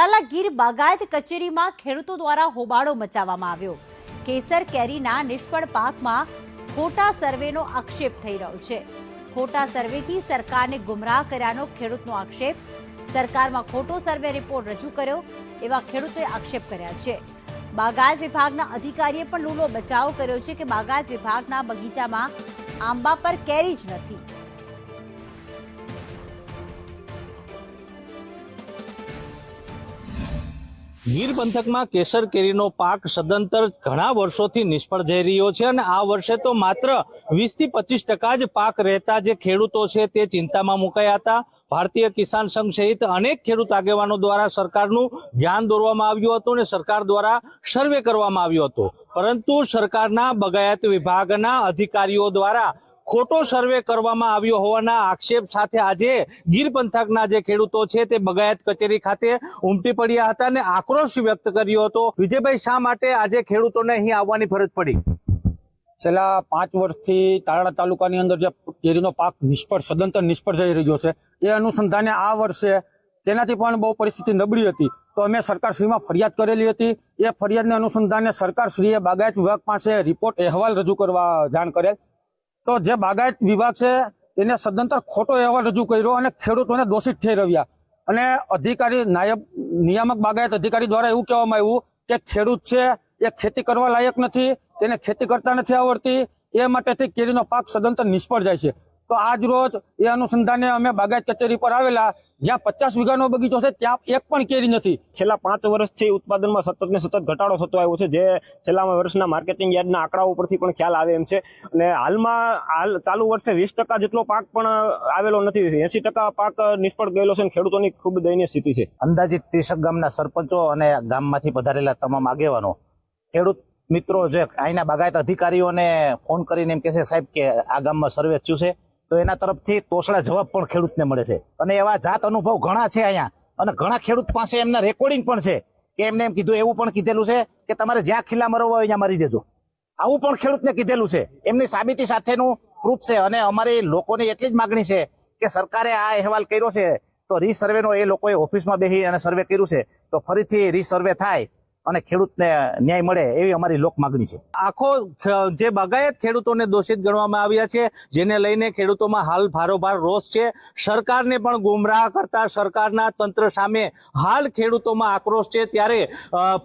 તાલા ગીર બાગાયત કચેરીમાં ખેડૂતો દ્વારા હોબાળો મચાવવામાં આવ્યો. કેસર કેરીના નિષ્ફળ પાકમાં ખોટા સર્વેનો આક્ષેપ થઈ રહ્યો છે. ખોટા સર્વેથી સરકારને ગુમરાહ કર્યાનો ખેડૂતનો આક્ષેપ. સરકારમાં ખોટો સર્વે રિપોર્ટ રજૂ કર્યો એવા ખેડૂતોએ આક્ષેપ કર્યા છે. બાગાયત વિભાગના અધિકારીએ પણ લૂલો બચાવ કર્યો છે કે બાગાયત વિભાગના બગીચામાં આંબા પર કેરી જ નથી. ગીર પંથકમાં કેસર કેરીનો પાક સદંતર ઘણા વર્ષોથી નિષ્ફળ જઈ રહ્યો છે અને આ વર્ષે તો માત્ર વીસથી પચીસ ટકા જ પાક રહેતા જે ખેડૂતો છે તે ચિંતામાં મુકાયા હતા. ભારતીય કિસાન સંઘ સહિત અનેક ખેડૂત આગેવાનો દ્વારા સરકારનું ધ્યાન દોરવામાં આવ્યું હતું અને સરકાર દ્વારા સર્વે કરવામાં આવ્યો હતો. પરંતુ સરકારના બગાયત વિભાગના અધિકારીઓ દ્વારા ખોટો સર્વે કરવામાં આવ્યો હોવાના આક્ષેપ સાથે આજે ગીર પંથકના જે ખેડૂતો છે તે બગાયત કચેરી ખાતે ઉમટી પડ્યા હતા અને આક્રોશ વ્યક્ત કર્યો હતો. વિજયભાઈ, શા માટે આજે ખેડૂતોને અહીં આવવાની ફરજ પડી? છેલ્લા પાંચ વર્ષથી તાલાળા તાલુકાની અંદર જે કેરીનો પાક નિષ્ફળ, સદંતર નિષ્ફળ જઈ રહ્યો છે. એ અનુસંધાને આ વર્ષે તેનાથી પણ બહુ પરિસ્થિતિ નબળી હતી. તો અમે સરકારશ્રીમાં ફરિયાદ કરેલી હતી. એ ફરિયાદને અનુસંધાને સરકારશ્રીએ બાગાયત વિભાગ પાસે રિપોર્ટ અહેવાલ રજૂ કરવા જાણ કરેલ. તો જે બાગાયત વિભાગ છે, એને સદંતર ખોટો અહેવાલ રજૂ કર્યો અને ખેડૂતોને દોષિત ઠેરવ્યા. અને અધિકારી નાયબ, નિયામક બાગાયત અધિકારી દ્વારા એવું કહેવામાં આવ્યું કે ખેડૂત છે, એ ખેતી કરવા લાયક નથી, તેને ખેતી કરતા નથી આવડતી એ માટેથી કેરીનો પાક સદંતર નિષ્ફળ જાય છે. તો આજ રોજ એ અનુસંધાને અમે બાગાયત કચેરી પર આવેલા જ્યાં પચાસ વીઘાનો બગીચો છે ત્યાં એક પણ કેરી નથી. છેલ્લા પાંચ વર્ષથી ઉત્પાદનમાં સતત ને સતત ઘટાડો થતો આવ્યો છે જે છેલ્લા વર્ષના માર્કેટિંગ યાર્ડના આંકડાઓ પરથી પણ ખ્યાલ આવે એમ છે. અને હાલમાં હાલ ચાલુ વર્ષે વીસ ટકા જેટલો પાક પણ આવેલો નથી. એસી ટકા પાક નિષ્ફળ ગયેલો છે અને ખેડૂતોની ખૂબ દયનીય સ્થિતિ છે. અંદાજિત ત્રીસક ગામના સરપંચો અને ગામમાંથી પધારેલા તમામ આગેવાનો ખેડૂત મિત્રો જે અહીંના બાગાયત અધિકારીઓને ફોન કરીને એમ કહે છે સાહેબ, કે આ ગામમાં સર્વે થયું છે. તો એના તરફથી તોસડા જવાબ પણ ખેડૂતને મળે છે. અને એવા જાત અનુભવ ઘણા છે અહીંયા. અને ઘણા ખેડૂત પાસે એમના રેકોર્ડિંગ પણ છે, કે એમને એમ કીધું, એવું પણ કીધેલું છે કે તમારે જ્યાં ખીલા મરવા હોય ત્યાં મારી દેજો. આવું પણ ખેડૂતને કીધેલું છે. એમની સાબિતી સાથેનું પ્રૂફ છે. અને અમારી લોકોની એટલી જ માગણી છે કે સરકારે આ અહેવાલ કર્યો છે, તો રીસર્વેનો એ લોકોએ ઓફિસમાં બેસી અને સર્વે કર્યું છે. તો ફરીથી રીસર્વે થાય અને ખેડૂતને ન્યાય મળે એવી અમારી લોક માગણી છે. આખો જે બાગાયત ખેડૂતોને દોષિત ગણવામાં આવ્યા છે, જેને લઈને ખેડૂતોમાં હાલ ભારોભાર રોષ છે. સરકારને પણ ગુમરાહ કરતા સરકારના તંત્ર સામે હાલ ખેડૂતોમાં આક્રોશ છે. ત્યારે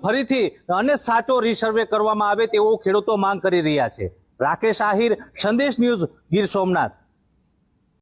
ફરીથી અને સાચો રિસર્વે કરવામાં આવે તેવો ખેડૂતો માંગ કરી રહ્યા છે. રાકેશ આહિર, સંદેશ ન્યૂઝ ગીર સોમનાથ.